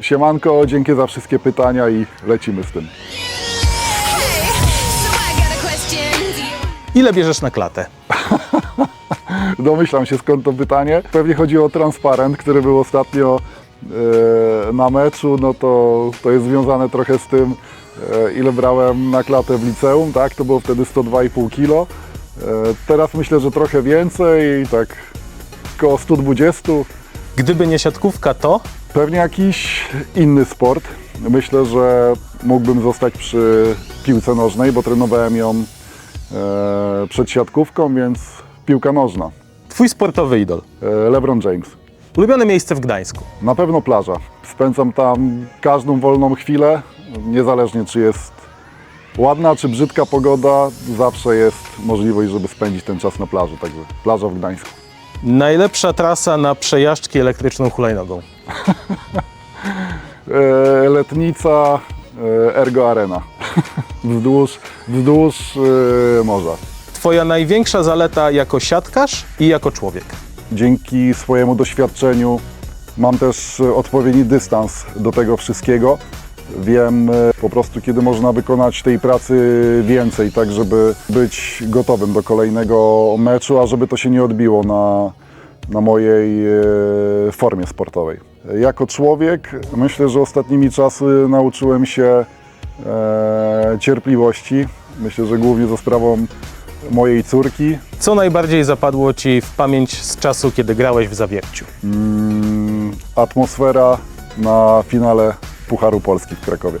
Siemanko, dzięki za wszystkie pytania i lecimy z tym. Ile bierzesz na klatę? Domyślam się skąd to pytanie. Pewnie chodzi o transparent, który był ostatnio e, na meczu, no to, to jest związane trochę z tym, e, ile brałem na klatę w liceum, tak? To było wtedy 102,5 kg. E, teraz myślę, że trochę więcej, tak około 120. Gdyby nie siatkówka, to Pewnie jakiś inny sport. Myślę, że mógłbym zostać przy piłce nożnej, bo trenowałem ją e, przed siatkówką, więc piłka nożna. twój sportowy idol. E, LeBron James. Ulubione miejsce w Gdańsku. Na pewno plaża. Spędzam tam każdą wolną chwilę, niezależnie czy jest ładna czy brzydka pogoda, zawsze jest możliwość, żeby spędzić ten czas na plaży, także plaża w Gdańsku. Najlepsza trasa na przejażdżki elektryczną hulajnogą. E, letnica e, Ergo Arena. wzdłuż wzdłuż e, morza. Twoja największa zaleta jako siatkarz i jako człowiek. Dzięki swojemu doświadczeniu mam też odpowiedni dystans do tego wszystkiego. Wiem po prostu, kiedy można wykonać tej pracy więcej, tak żeby być gotowym do kolejnego meczu, a żeby to się nie odbiło na, na mojej e, formie sportowej. Jako człowiek myślę, że ostatnimi czasy nauczyłem się e, cierpliwości. Myślę, że głównie za sprawą mojej córki, Co najbardziej zapadło Ci w pamięć z czasu, kiedy grałeś w Zawierciu? Mm, atmosfera na finale Pucharu Polski w Krakowie.